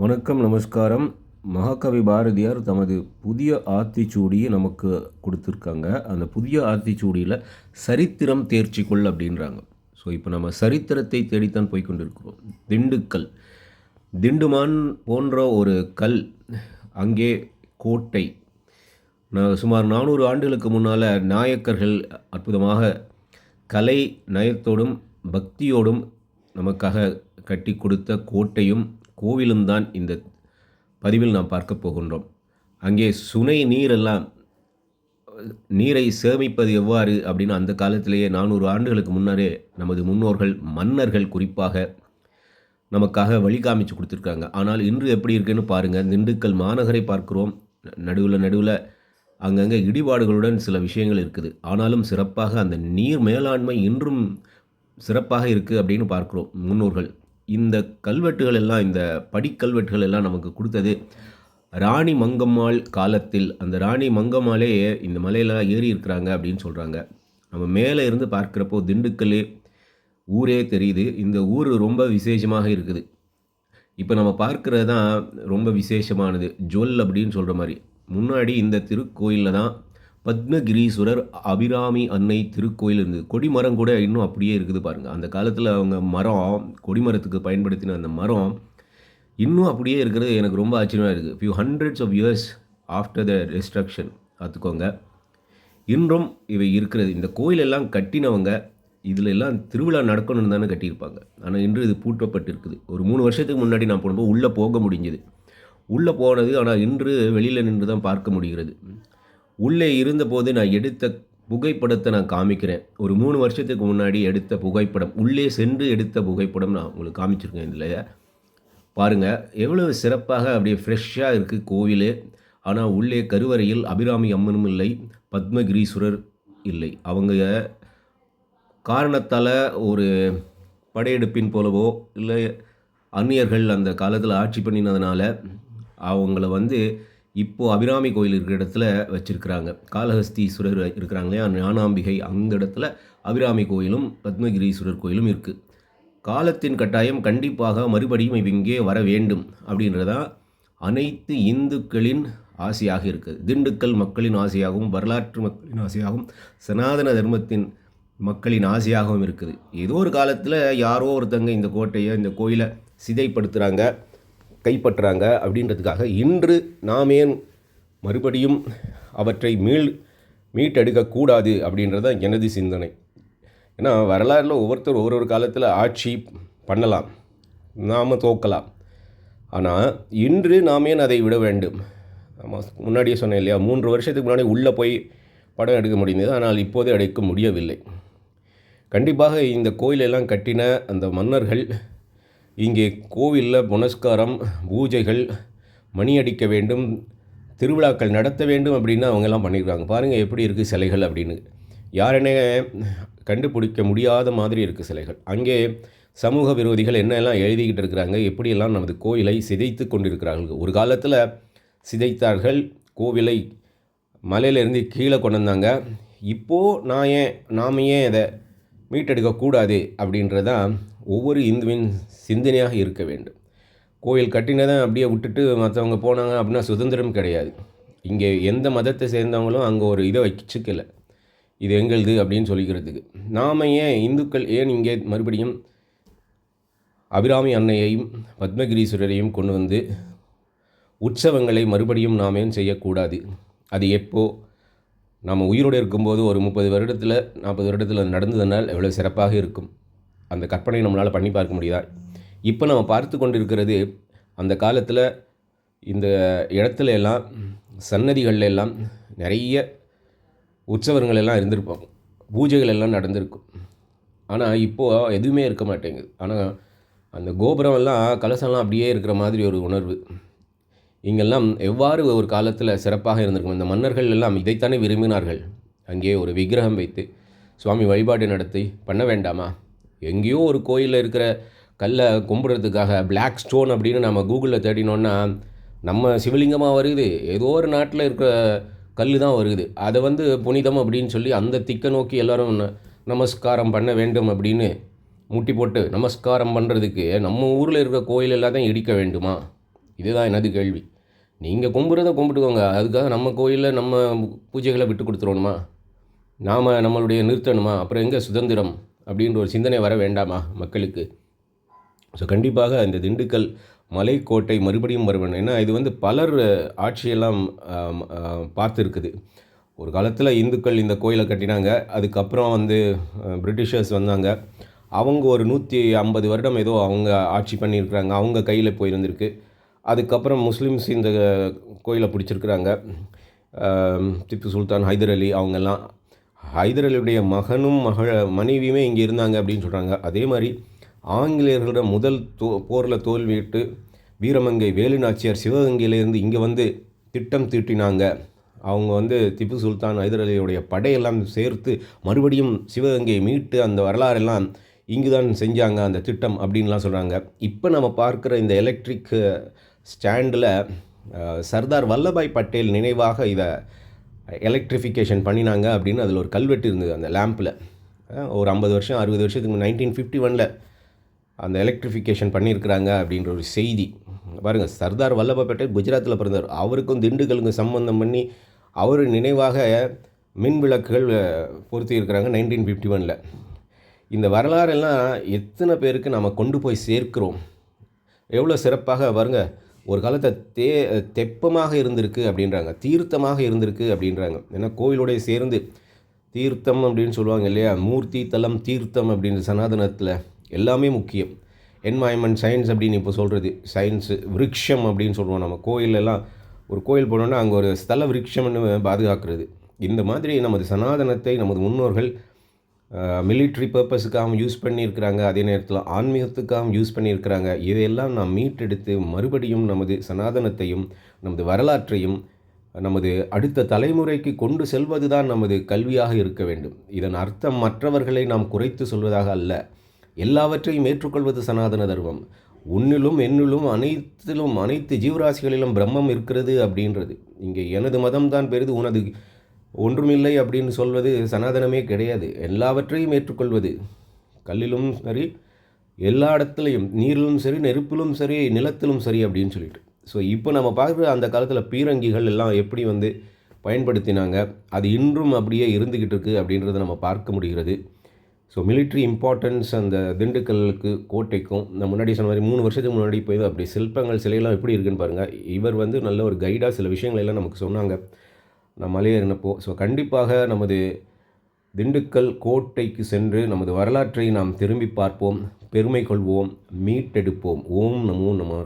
வணக்கம் நமஸ்காரம். மகாகவி பாரதியார் தமது புதிய ஆத்திச்சூடியை நமக்கு கொடுத்துருக்காங்க. அந்த புதிய ஆத்திச்சூடியில் சரித்திரம் தேர்ச்சி கொள் அப்படின்றாங்க. ஸோ இப்போ நம்ம சரித்திரத்தை தேடித்தான் போய்கொண்டிருக்கிறோம் திண்டுக்கல். திண்டுமான் போன்ற ஒரு கல் அங்கே கோட்டை. நான் சுமார் நானூறு ஆண்டுகளுக்கு முன்னால் நாயக்கர்கள் அற்புதமாக கலை நயத்தோடும் பக்தியோடும் நமக்காக கட்டி கொடுத்த கோட்டையும் கோவிலும் தான் இந்த பதிவில் நாம் பார்க்க போகின்றோம். அங்கே சுனை நீரெல்லாம் நீரை சேமிப்பது எவ்வாறு அப்படின்னு அந்த காலத்திலேயே நானூறு ஆண்டுகளுக்கு முன்னரே நமது முன்னோர்கள் மன்னர்கள் குறிப்பாக நமக்காக வழி காமிச்சு கொடுத்துருக்காங்க. ஆனால் இன்று எப்படி இருக்குன்னு பாருங்கள் திண்டுக்கல் மாநகரை பார்க்குறோம். நடுவில் நடுவில் அங்கங்கே இடிபாடுகளுடன் சில விஷயங்கள் இருக்குது. ஆனாலும் சிறப்பாக அந்த நீர் மேலாண்மை இன்றும் சிறப்பாக இருக்குது அப்படின்னு பார்க்குறோம் முன்னோர்கள். இந்த கல்வெட்டுகள் எல்லாம் இந்த படிக்கல்வெட்டுகள் எல்லாம் நமக்கு கொடுத்தது ராணி மங்கம்மாள் காலத்தில். அந்த ராணி மங்கம்மாளே இந்த மலையெல்லாம் ஏறி இருக்கிறாங்க அப்படின்னு சொல்கிறாங்க நம்ம மேலே இருந்து பார்க்குறப்போ திண்டுக்கல் ஊரே தெரியுது. இந்த ஊர் ரொம்ப விசேஷமாக இருக்குது. இப்போ நம்ம பார்க்குறது தான் ரொம்ப விசேஷமானது. ஜொல் அப்படின்னு சொல்கிற மாதிரி. முன்னாடி இந்த திருக்கோயிலில் தான் பத்மகிரீஸ்வரர் அபிராமி அன்னை திருக்கோயில் இருந்தது. கொடிமரம் கூட இன்னும் அப்படியே இருக்குது பாருங்கள் அந்த காலத்தில் அவங்க மரம் கொடிமரத்துக்கு பயன்படுத்தின அந்த மரம் இன்னும் அப்படியே இருக்கிறது. எனக்கு ரொம்ப ஆச்சரியமாக இருக்குது few hundreds of years after the destruction பார்த்துக்கோங்க. இன்றும் இவை இருக்கிறது. இந்த கோயிலெல்லாம் கட்டினவங்க இதில் எல்லாம் திருவிழா நடக்கணும்னு தானே கட்டியிருப்பாங்க. ஆனால் இன்று இது பூட்டப்பட்டு இருக்குது ஒரு மூணு வருஷத்துக்கு முன்னாடி நான் போனப்போ உள்ளே போக முடிஞ்சது. உள்ளே போனது ஆனால் இன்று வெளியில் நின்று தான் பார்க்க முடிகிறது. உள்ளே இருந்தபோது நான் எடுத்த புகைப்படத்தை நான் காமிக்கிறேன். ஒரு மூணு வருஷத்துக்கு முன்னாடி எடுத்த புகைப்படம் உள்ளே சென்று எடுத்த புகைப்படம் நான் உங்களுக்கு காமிச்சிருக்கேன் இதில். பாருங்கள் எவ்வளவு சிறப்பாக அப்படியே ஃப்ரெஷ்ஷாக இருக்குது கோவில். ஆனால் உள்ளே கருவறையில் அபிராமி அம்மனும் இல்லை பத்மகிரீஸ்வரர் இல்லை. அவங்க காரணத்தால் ஒரு படையெடுப்பின் போலவோ இல்லை அந்நியர்கள் அந்த காலத்தில் ஆட்சி பண்ணினதுனால அவங்கள வந்து இப்போது அபிராமி கோயில் இருக்கிற இடத்துல வச்சுருக்கிறாங்க. காளஹஸ்தீஸ்வரர் இருக்கிறாங்க இல்லையா ஞானாம்பிகை அந்த இடத்துல அபிராமி கோயிலும் பத்மகிரீஸ்வரர் கோயிலும் இருக்குது காலத்தின் கட்டாயம் கண்டிப்பாக மறுபடியும் இங்கே வர வேண்டும் அப்படின்றதா அனைத்து இந்துக்களின் ஆசையாக இருக்குது திண்டுக்கல் மக்களின் ஆசையாகவும் வரலாற்று மக்களின் ஆசையாகவும் சனாதன தர்மத்தின் மக்களின் ஆசையாகவும் இருக்குது. ஏதோ ஒரு காலத்தில் யாரோ ஒருத்தங்க இந்த கோட்டையை இந்த கோயிலை சிதைப்படுத்துகிறாங்க கைப்பற்றுறாங்க அப்படின்றதுக்காக இன்று நாம் ஏன் மறுபடியும் அவற்றை மீள் மீட்டெடுக்கக்கூடாது அப்படின்றது எனது சிந்தனை. ஏன்னா வரலாறில் ஒவ்வொருத்தர் ஒவ்வொரு காலத்தில் ஆட்சி பண்ணலாம் நாம் தோக்கலாம். ஆனால் இன்று நாம் ஏன் அதை விட வேண்டும்? ஆமாம் முன்னாடியே சொன்னேன் இல்லையா மூன்று வருஷத்துக்கு முன்னாடி உள்ளே போய் படம் எடுக்க முடிந்தது ஆனால் இப்போதே எடுக்க முடியவில்லை. கண்டிப்பாக இந்த கோயிலெல்லாம் கட்டின அந்த மன்னர்கள் இங்கே கோவிலில் புனஸ்காரம் பூஜைகள் மணி அடிக்க வேண்டும் திருவிழாக்கள் நடத்த வேண்டும் அப்படின்னு அவங்கெல்லாம் பண்ணியிருக்காங்க பாருங்கள் எப்படி இருக்குது சிலைகள் அப்படின்னு. யாரென்ன கண்டுபிடிக்க முடியாத மாதிரி இருக்குது சிலைகள். அங்கே சமூக விரோதிகள் என்னெல்லாம் எழுதிக்கிட்டு இருக்கிறாங்க எப்படியெல்லாம் நமது கோயிலை சிதைத்து கொண்டிருக்கிறார்கள். ஒரு காலத்தில் சிதைத்தார்கள் கோவிலை மலையிலேருந்து கீழே கொண்டு வந்தாங்க. இப்போது நான் ஏன் நாம் ஏன் இதை மீட்டெடுக்கக்கூடாது அப்படின்றதான் ஒவ்வொரு இந்துவின் சிந்தனையாக இருக்க வேண்டும். கோயில் கட்டினதை அப்படியே விட்டுட்டு மற்றவங்க போனாங்க அப்படின்னா சுதந்திரம் கிடையாது. இங்கே எந்த மதத்தை சேர்ந்தவங்களும் அங்கே ஒரு இதை வச்சுக்கல. இது எங்களுது அப்படின்னு சொல்லிக்கிறதுக்கு. நாம் ஏன் இந்துக்கள் ஏன் இங்கே மறுபடியும் அபிராமி அன்னையையும் பத்மகிரீஸ்வரரையும் கொண்டு வந்து உற்சவங்களை மறுபடியும் நாம் ஏன் செய்யக்கூடாது? அது எப்போ? நம்ம உயிரோடு இருக்கும்போது ஒரு முப்பது வருடத்தில் நாற்பது வருடத்தில் நடந்ததுனால் எவ்வளோ சிறப்பாக இருக்கும்? அந்த கற்பனை நம்மளால் பண்ணி பார்க்க முடியுதா? இப்போ நம்ம பார்த்து கொண்டிருக்கிறது அந்த காலத்தில் இந்த இடத்துல எல்லாம் சன்னதிகளில் எல்லாம் நிறைய உற்சவங்கள் எல்லாம் இருந்திருப்போம். பூஜைகள் எல்லாம் நடந்திருக்கும். ஆனால் இப்போது எதுவுமே இருக்க மாட்டேங்குது. ஆனால் அந்த கோபுரம் எல்லாம் கலசம்லாம் அப்படியே இருக்கிற மாதிரி ஒரு உணர்வு. இங்கெல்லாம் எவ்வாறு ஒரு காலத்தில் சிறப்பாக இருந்திருக்கும்? இந்த மன்னர்கள் எல்லாம் இதைத்தானே விரும்பினார்கள்? அங்கே ஒரு விக்கிரகம் வைத்து சுவாமி வழிபாடு நடத்தி பண்ண வேண்டாமா? எங்கேயோ ஒரு கோயிலில் இருக்கிற கல்லை கும்பிட்றதுக்காக பிளாக் ஸ்டோன் அப்படின்னு நம்ம கூகுளில் தேடினோன்னா நம்ம சிவலிங்கமாக வருது. ஏதோ ஒரு நாட்டில் இருக்கிற கல் தான் வருது. அதை வந்து புனிதம் அப்படின்னு சொல்லி அந்த திக்கை நோக்கி எல்லோரும் நமஸ்காரம் பண்ண வேண்டும் அப்படின்னு முட்டி போட்டு நமஸ்காரம் பண்ணுறதுக்கு நம்ம ஊரில் இருக்கிற கோயில் எல்லாத்தையும் இடிக்க வேண்டுமா? இதுதான் எனது கேள்வி. நீங்கள் கும்பிட்றத கும்பிட்டுக்கோங்க. அதுக்காக நம்ம கோயிலில் நம்ம பூஜைகளை விட்டு கொடுத்துருவோணுமா நாம் நம்மளுடைய நிறுத்தணுமா? அப்புறம் எங்கே சுதந்திரம்? அப்படின்ற ஒரு சிந்தனை வர வேண்டாமா மக்களுக்கு? ஸோ கண்டிப்பாக இந்த திண்டுக்கல் மலைக்கோட்டை மறுபடியும் வருவேன். ஏன்னா இது வந்து பலர் ஆட்சியெல்லாம் பார்த்துருக்குது. ஒரு காலத்தில் இந்துக்கள் இந்த கோயிலை கட்டினாங்க. அதுக்கப்புறம் வந்து பிரிட்டிஷர்ஸ் வந்தாங்க. அவங்க ஒரு நூற்றி ஐம்பது வருடம் ஏதோ அவங்க ஆட்சி பண்ணியிருக்கிறாங்க. அவங்க கையில் போயிருந்திருக்கு. அதுக்கப்புறம் முஸ்லீம்ஸ் இந்த கோயிலை பிடிச்சிருக்கிறாங்க. திப்பு சுல்தான் ஹைதர் அலி அவங்கெல்லாம் ஹைதரலியுடைய மகனும் மக மனைவியுமே இங்கே இருந்தாங்க அப்படின்னு சொல்கிறாங்க அதே மாதிரி ஆங்கிலேயர்களோட முதல் தோ போரில் தோல்வியிட்டு வீரமங்கை வேலுநாச்சியார் சிவகங்கையிலேருந்து இங்கே வந்து திட்டம் தீட்டினாங்க. அவங்க வந்து திப்பு சுல்தான் ஹைதர் அலியுடைய படையெல்லாம் சேர்த்து மறுபடியும் சிவகங்கையை மீட்டு அந்த வரலாறெல்லாம் இங்கு தான் செஞ்சாங்க அந்த திட்டம் அப்படின்லாம் சொல்கிறாங்க இப்போ நம்ம பார்க்குற இந்த எலக்ட்ரிக் ஸ்டாண்டில் சர்தார் வல்லபாய் பட்டேல் நினைவாக இதை எலக்ட்ரிஃபிகேஷன் பண்ணினாங்க அப்படின்னு அதில் ஒரு கல்வெட்டு இருந்தது அந்த லேம்பில் ஒரு ஐம்பது வருஷம் அறுபது வருஷத்துக்கு நைன்டீன் ஃபிஃப்டி ஒனில் அந்த எலக்ட்ரிஃபிகேஷன் பண்ணியிருக்கிறாங்க அப்படின்ற ஒரு செய்தி. பாருங்கள் சர்தார் வல்லபாய் பட்டேல் குஜராத்தில் பிறந்தார். அவருக்கும் திண்டுக்கலுக்கும் சம்பந்தம் பண்ணி அவர் நினைவாக மின் விளக்குகள் பொருத்தி இருக்கிறாங்க நைன்டீன் ஃபிஃப்டி ஒனில் இந்த வரலாறெல்லாம் எத்தனை பேருக்கு நம்ம கொண்டு போய் சேர்க்கிறோம்? எவ்வளோ சிறப்பாக வருங்க ஒரு காலத்தை தே தெப்பமாக இருந்திருக்கு அப்படின்றாங்க. தீர்த்தமாக இருந்திருக்கு அப்படின்றாங்க. ஏன்னா கோயிலோடைய சேர்ந்து தீர்த்தம் அப்படின்னு சொல்லுவாங்க இல்லையா? மூர்த்தி தலம் தீர்த்தம் அப்படின்னு சனாதனத்தில் எல்லாமே முக்கியம். என்வாயன்மெண்ட் சயின்ஸ் அப்படின்னு இப்போ சொல்கிறது சயின்ஸு விருட்சம் அப்படின்னு சொல்லுவோம் நம்ம. கோயிலெல்லாம் ஒரு கோயில் போனோன்னா அங்கே ஒரு ஸ்தல விருட்சம்னு பாதுகாக்கிறது. இந்த மாதிரி நமது சனாதனத்தை நமது முன்னோர்கள் மிலிட்ரி பர்பஸுக்காகவும் யூஸ் பண்ணியிருக்கிறாங்க. அதே நேரத்தில் ஆன்மீகத்துக்காகவும் யூஸ் பண்ணியிருக்கிறாங்க. இதையெல்லாம் நாம் மீட்டெடுத்து மறுபடியும் நமது சனாதனத்தையும் நமது வரலாற்றையும் நமது அடுத்த தலைமுறைக்கு கொண்டு செல்வது தான் நமது கல்வியாக இருக்க வேண்டும். இதன் அர்த்தம் மற்றவர்களை நாம் குறைத்து சொல்வதாக அல்ல. எல்லாவற்றையும் ஏற்றுக்கொள்வது சனாதன தர்மம். உன்னிலும் என்னிலும் அனைத்திலும் அனைத்து ஜீவராசிகளிலும் பிரம்மம் இருக்கிறது அப்படின்றது. இங்கே எனது மதம் தான் பெரிது உனது ஒன்றுமில்லை அப்படின்னு சொல்வது சனாதனமே கிடையாது. எல்லாவற்றையும் ஏற்றுக்கொள்வது. கல்லிலும் சரி எல்லா இடத்துலையும் நீரிலும் சரி நெருப்பிலும் சரி நிலத்திலும் சரி அப்படின்னு சொல்லிட்டு. ஸோ இப்போ நம்ம பார்க்குற அந்த காலத்தில் பீரங்கிகள் எல்லாம் எப்படி வந்து பயன்படுத்தினாங்க அது இன்றும் அப்படியே இருந்துக்கிட்டு இருக்குது அப்படின்றத நம்ம பார்க்க முடிகிறது. ஸோ மிலிட்ரி இம்பார்ட்டன்ஸ் அந்த திண்டுக்கல்லுக்கு கோட்டைக்கும் நான் முன்னாடி சொன்ன மாதிரி மூணு வருஷத்துக்கு முன்னாடி போய் அப்படி சிற்பங்கள் சிலையெல்லாம் எப்படி இருக்குன்னு பாருங்கள் இவர் வந்து நல்ல ஒரு கைடாக சில விஷயங்கள் எல்லாம் நமக்கு சொன்னாங்க. நான் மலையேறினப்போ ஸோ கண்டிப்பாக நமது திண்டுக்கல் கோட்டைக்கு சென்று நமது வரலாற்றை நாம் திரும்பி பார்ப்போம் பெருமை கொள்வோம் மீட்டெடுப்போம். ஓம் நமோ நம